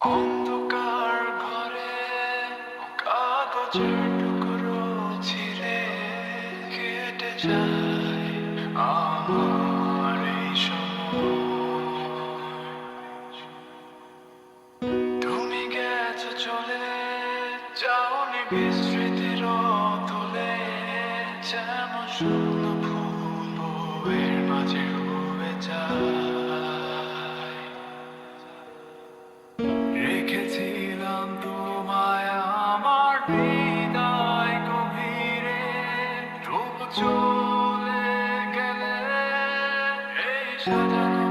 অন্ধকার ঘরে কাগজের টুকরো ছিঁড়ে কেটে যায় চলে বিস্মৃতির তোলে যেন শূন্য ফুল বউয়ের মাঝে হৃদয় গভীরে চলে গেলে এই সাজানো